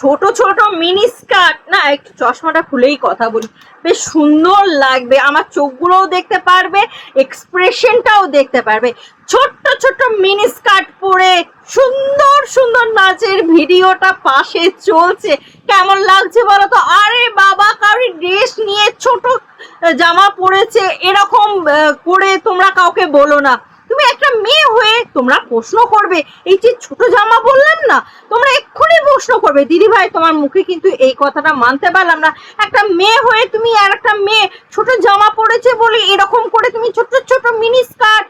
ছোট ছোট mini skirt না একটু চশমাটা খুলেই কথা বলি। বেশ সুন্দর লাগবে। আমার চোখগুলোও দেখতে পারবে এক্সপ্রেশনটাও দেখতে পারবে। ছোট্ট ছোট্ট মিনি স্কার্ট পরে সুন্দর সুন্দর নাচের ভিডিওটা পাশে চলছে। কেমন লাগছে বলো তো? আরে বাবা কারি ড্রেস নিয়ে ছোট জামা পরেছে এরকম করে তোমরা কাউকে বলো না। তুমি একটা মেয়ে হয়ে তোমরা প্রশ্ন করবে। এই যে ছোট জামা বললাম না, তোমরা এক্ষুনি প্রশ্ন করবে। দিদি ভাই, তোমার মুখে কিন্তু এই কথাটা মানতে পারলাম না। একটা মেয়ে হয়ে তুমি আর একটা মেয়ে, ছোট জামা পরেছে বলে এরকম করে তুমি ছোট ছোট মিনি স্কার্ট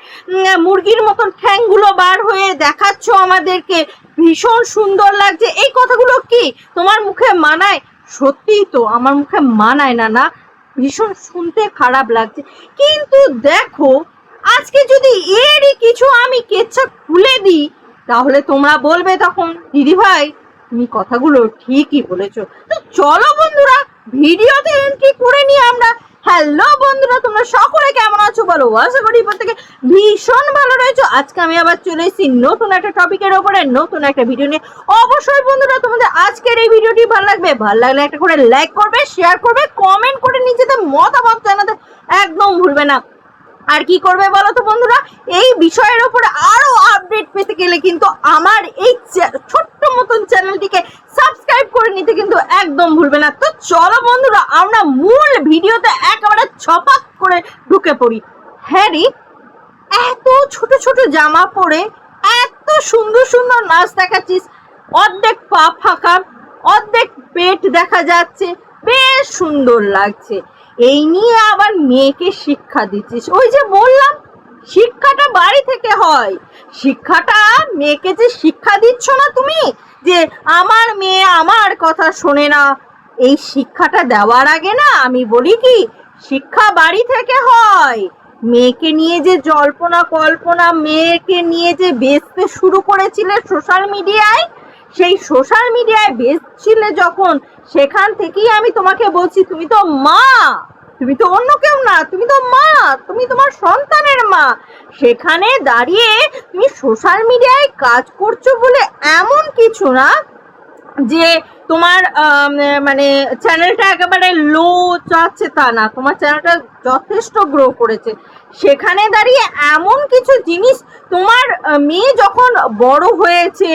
মুরগির মতন ঠ্যাংগুলো বার হয়ে দেখাচ্ছ আমাদেরকে। ভীষণ সুন্দর লাগছে। এই কথাগুলো কি? তোমার মুখে মানায়? সত্যিই তো, আমার মুখে মানায় না না? ভীষণ শুনতে খারাপ লাগছে। কিন্তু দেখো আজকে যদি এরই কিছু আমি কেচ্ছা খুলে দিই, তাহলে তোমরা বলবে তখন, দিদি ভাই, তুমি কথাগুলো ঠিকই বলেছ। তো চলো বন্ধুরা, ভিডিওতে এন্ট্রি করে নিই আমরা। হ্যালো বন্ধুরা, তোমরা সকলে কেমন আছো বলো? আশা করি প্রত্যেকে ভীষণ ভালো রয়েছো। আজকে আমি আবার চলে এসেছি নতুন একটা টপিকের ওপরে নতুন একটা ভিডিও নিয়ে। অবশ্যই বন্ধুরা, তোমাদের আজকের এই ভিডিওটি ভালো লাগবে। ভালো লাগলে একটা করে লাইক করবে শেয়ার করবে কমেন্ট করে নিজেদের মতামত জানাতে একদম ভুলবে না। আর কি করবে বলো তো বন্ধুরা? এই বিষয়ের উপরে আরও আপডেট পেতে গেলে কিন্তু আমার এই ছোট্ট মতন চ্যানেলটিকে সাবস্ক্রাইব করে নিতে কিন্তু একদম ভুলবে না। তো চলো বন্ধুরা, আমরা মূল ভিডিওতে একেবারে ছপাক করে ঢুকে পড়ি। হ্যারি, এত ছোট ছোট জামা পরে এত সুন্দর সুন্দর নাচ দেখাচ্ছিস। অর্ধেক পা ফাঁকা, অর্ধেক পেট দেখা যাচ্ছে, বেশ সুন্দর লাগছে। এই নিয়ে আবার মেয়েকে শিক্ষা দিচ্ছিস। ওই যে বললাম, শিক্ষাটা বাড়ি থেকে হয়। শিক্ষাটা মেয়েকে যে শিক্ষা দিচ্ছ না তুমি, যে আমার মেয়ে আমার কথা শোনে না, এই শিক্ষাটা দেওয়ার আগে না আমি বলি কি, শিক্ষা বাড়ি থেকে হয়। মেয়েকে নিয়ে যে জল্পনা কল্পনা, মেয়েকে নিয়ে যে বেচতে শুরু করেছিলে সোশ্যাল মিডিয়ায় সেই সোশ্যাল মিডিয়ায় বেচছিলে যখন, সেখান থেকেই আমি তোমাকে বলছি, তুমি তো মা, তুমি তো অন্য কেউ না, তুমি তো মা, তুমি তোমার সন্তানের মা। সেখানে দাঁড়িয়ে তুমি সোশ্যাল মিডিয়ায় কাজ করছ বলে এমন কিছু না, যে তোমার মানে চ্যানেলটা একেবারে লো চাচ্ছে তা না, তোমার চ্যানেলটা যথেষ্ট গ্রো করেছে। সেখানে দাঁড়িয়ে এমন কিছু জিনিস, তোমার মেয়ে যখন বড় হয়েছে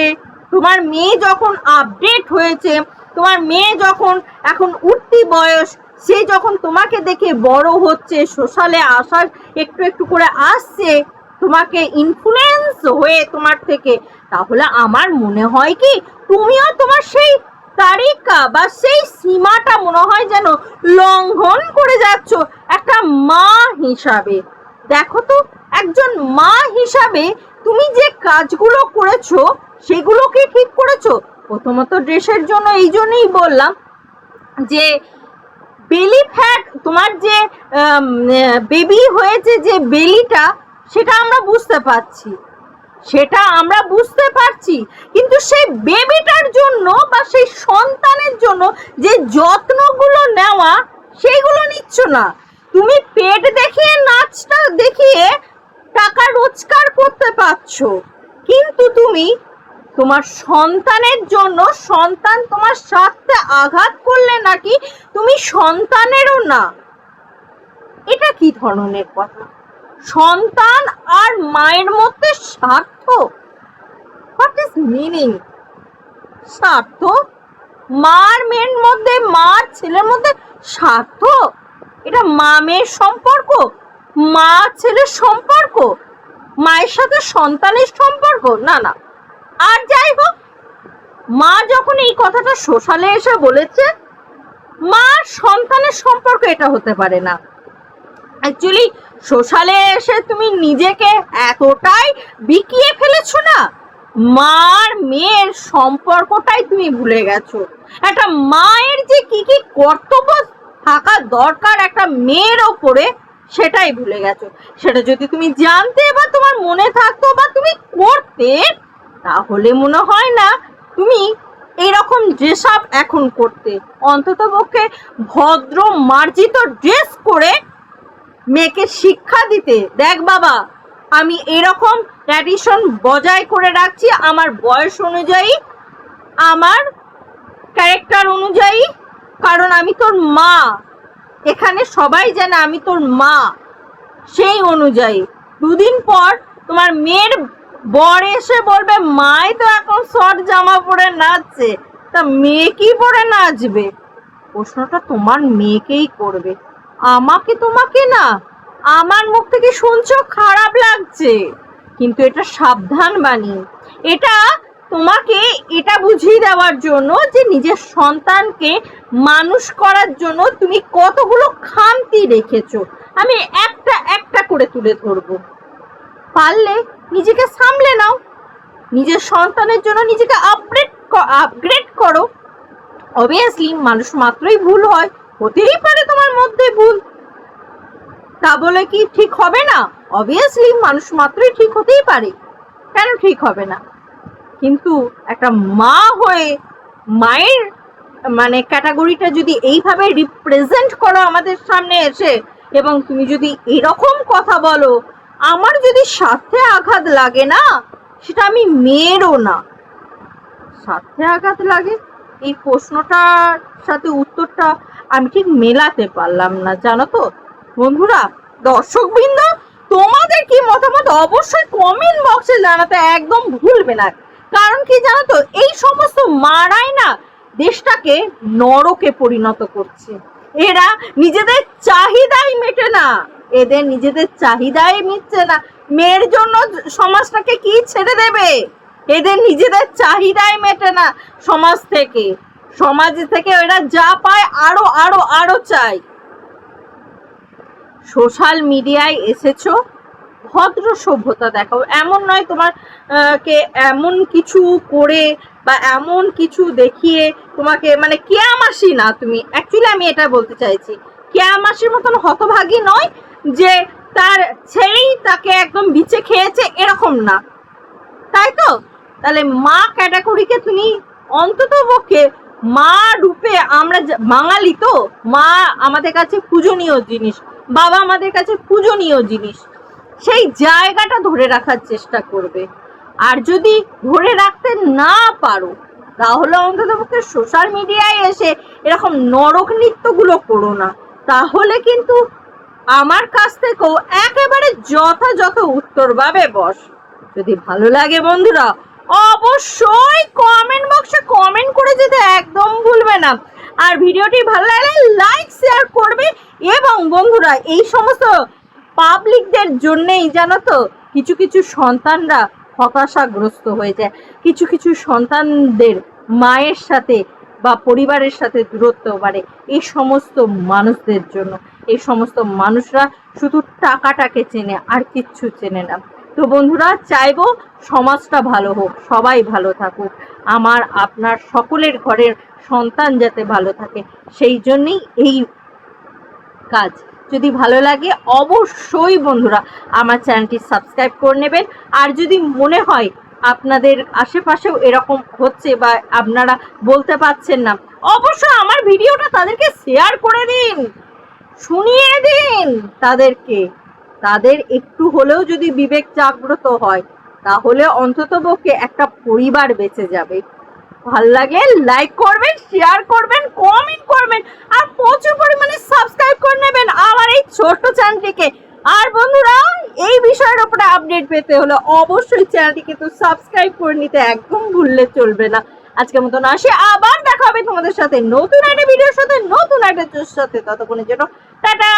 তোমার মেয়ে যখন আপডেট হয়েছে, তোমার মেয়ে যখন এখন উঠতি বয়স, সে যখন তোমাকে দেখে বড় হচ্ছে, সোশ্যালে আসার একটু একটু করে আসছে, তোমাকে ইনফ্লুয়েন্স হয়ে তোমার থেকে, তাহলে আমার মনে হয় কি, তুমিও তোমার সেই তারিকা বা সেই সীমাটা মনে হয় যেন লঙ্ঘন করে যাচ্ছ একটা মা হিসাবে। দেখো তো, একজন মা হিসাবে তুমি যে কাজগুলো করেছ সেগুলো কি ঠিক করেছ? প্রথমত ড্রেসের জন্য এই জন্যই বললাম যে, বেলি ফ্যাট, তোমার যে বেবি হয়েছে যে বেলিটা, সেটা আমরা বুঝতে পারছি। সেটা আমরা বুঝতে পারছি, কিন্তু সেই বেবিটার জন্য বা সেই সন্তানের জন্য যে যত্নগুলো নেওয়া, সেইগুলো নিচ্ছ না। তুমি পেট দেখিয়ে, নাচটা দেখিয়ে টাকা রোজগার করতে পারছ। কিন্তু তুমি তোমার সন্তানের জন্য সন্তান তোমার স্বার্থে আঘাত করলে নাকি তুমি সন্তানেরও না। এটা কি ধরনের কথা? সন্তান আর মায়ের মধ্যে স্বার্থ? হোয়াট ইজ মিনিং স্বার্থ? মার মেয়ের মধ্যে, মার ছেলের মধ্যে স্বার্থ? এটা মা মেয়ের সম্পর্ক? মা ছেলের সম্পর্ক? মায়ের সাথে সন্তানের সম্পর্ক? না না। আর যাই হোক, মা যখন এই কথাটা সোশ্যালে এসে বলেছে মা সন্তানের সম্পর্ক এটা হতে পারে না। অ্যাকচুয়ালি সোশ্যালে এসে তুমি নিজেকে এতটাই বিকিয়ে ফেলেছো না? মার মেয়ের সম্পর্কটাই তুমি ভুলে গেছো। একটা মায়ের যে কি কি কর্তব্য থাকা দরকার একটা মেয়ের ওপরে সেটাই ভুলে গেছো। সেটা যদি তুমি জানতে বা তোমার মনে থাকতো বা তুমি করতে, তাহলে মনে হয় না তুমি এরকম ড্রেস আপ এখন করতে। অন্তত পক্ষে ভদ্র মার্জিত ড্রেস করে মেয়েকে শিক্ষা দিতে। দেখ বাবা, আমি এরকম ট্র্যাডিশন বজায় করে রাখছি আমার বয়স অনুযায়ী, আমার ক্যারেক্টার অনুযায়ী, কারণ আমি তোর মা। এখানে সবাই জানে আমি তোর মা। সেই অনুযায়ী। দুদিন পর তোমার মেয়ের বর এসে বলবে, মাই তো এখন শর্ট জামা পরে নাচছে। তা মেয়ে কি পরে নাচবে? প্রশ্নটা তোমার মেয়েকেই করবে। আমাকে তোমাকে না, আমার মুখ থেকে শুনছো, খারাপ লাগছে। কিন্তু এটা সাবধান বাণী। এটা তোমাকে এটা বুঝিয়ে দেওয়ার জন্য যে নিজের সন্তানকে মানুষ করার জন্য তুমি কতগুলো খামতি রেখেছো। আমি একটা একটা করে তুলে ধরবো। পারলে নিজেকে সামলে নাও। নিজের সন্তানের জন্য নিজেকে আপগ্রেড আপগ্রেড করো। অবভিয়াসলি মানুষ মাত্রই ভুল হয়, হতেই পারে তোমার মধ্যে ভুল। তা বলে কি ঠিক হবে না? অবভিয়াসলি মানুষ মাত্রই ঠিক হতেই পারে। কেন ঠিক হবে না? কিন্তু একটা মা হয়ে মায়ের মানে ক্যাটাগরিটা যদি এইভাবে রিপ্রেজেন্ট করো আমাদের সামনে এসে এবং তুমি যদি এরকম কথা বলো, আমার যদি স্বার্থে আঘাত লাগে না, সেটা আমি মেয়েরও না। স্বার্থে আঘাত লাগে? এই প্রশ্নটার সাথে উত্তরটা আমি ঠিক মেলাতে পারলাম না, জানো তো? বন্ধুরা, দর্শকবৃন্দ, তোমাদের কি মতামত? অবশ্যই কমেন্ট বক্সে জানাতে একদম ভুলবে না। কারণ কি জানো তো? এই সমস্ত মারাই না দেশটাকে নরকে পরিণত করছে। এরা নিজেদের চাহিদাই মেটে না। এদের নিজেদের চাহিদাই মিটছে না। মেয়ের জন্য সমাজটাকে কি ছেড়ে দেবে? এদের নিজেদের চাহিদাই মেটে না সমাজ থেকে। সমাজ থেকে এরা যা পায় আরও আরও আরও চায়। সোশ্যাল মিডিয়ায় এসেছ? ভদ্র সভ্যতা দেখাও। এমন নয় তোমার কে এমন কিছু করে বা এমন কিছু দেখিয়ে তোমাকে মানে কেয়ামাসি না তুমি। অ্যাকচুয়ালি আমি এটা বলতে চাইছি, কেয়ামাসির মতন হতভাগী নয় যে তার ছেলেই তাকে একদম বিচে খেয়েছে এরকম না। তাই তো? তাহলে মা ক্যাটাগরিকে তুমি অন্তত পক্ষে মা রূপে আমরা বাঙালি তো? মা আমাদের কাছে পূজনীয় জিনিস, বাবা আমাদের কাছে পূজনীয় জিনিস। সেই জায়গাটা ধরে রাখার চেষ্টা করবে। আর যদি ধরে রাখতে না পারো, তাহলে অন্তত পক্ষে সোশ্যাল মিডিয়ায় এসে এরকম নরক নৃত্যগুলো করো না। তাহলে কিন্তু আমার কাছ থেকেও একেবারে যথাযথ উত্তর পাবে বস যদি ভালো লাগে বন্ধুরা, অবশ্যই কমেন্ট বক্সে কমেন্ট করে যেতে একদম ভুলবে না। আর ভিডিওটি ভালো লাগলে লাইক শেয়ার করবে এবং বন্ধুরা, এই সমস্ত পাবলিকদের জন্যেই, জানো তো, কিছু কিছু সন্তানরা হতাশাগ্রস্ত হয়ে যায়। কিছু কিছু সন্তানদের মায়ের সাথে বা পরিবারের সাথে দূরত্ব বাড়ে এই সমস্ত মানুষদের জন্য। এই সমস্ত মানুষরা শুধু টাকাটাকে চেনে, আর কিচ্ছু চেনে না। তো বন্ধুরা, চাইব সমাজটা ভালো হোক, সবাই ভালো থাকুক। আমার, আপনার সকলের ঘরের সন্তান যাতে ভালো থাকে, সেই জন্যেই এই কাজ। যদি ভালো লাগে, অবশ্যই বন্ধুরা আমার চ্যানেলটি সাবস্ক্রাইব করে নেবেন। আর যদি মনে হয় আপনাদের আশেপাশেও এরকম হচ্ছে বা আপনারা বলতে পারছেন না, অবশ্যই আমার ভিডিওটা তাদেরকে শেয়ার করে দিন, শুনিয়ে দিন তাদেরকে। তাদের একটু হলেও যদি বিবেক জাগ্রত হয়, তাহলে অন্তত অন্ততপক্ষে একটা পরিবার বেঁচে যাবে। ভালো লাগে লাইক করবেন শেয়ার করবেন কমেন্ট করবেন, আর প্রচুর পরিমাণে সাবস্ক্রাইব করে নেবেন আমার এই ছোট্ট চ্যানেলটিকে। আর বন্ধুরা, এই বিষয়ের উপরে আপডেট পেতে হলে অবশ্যই চ্যানেলটিকে তো সাবস্ক্রাইব করে নিতে একদম ভুললে চলবে না। আজকের মতন আসে, আবার দেখা হবে তোমাদের সাথে নতুন একটা ভিডিওর সাথে, নতুন একটা সাথে। ততক্ষণের জন্য, টাটা!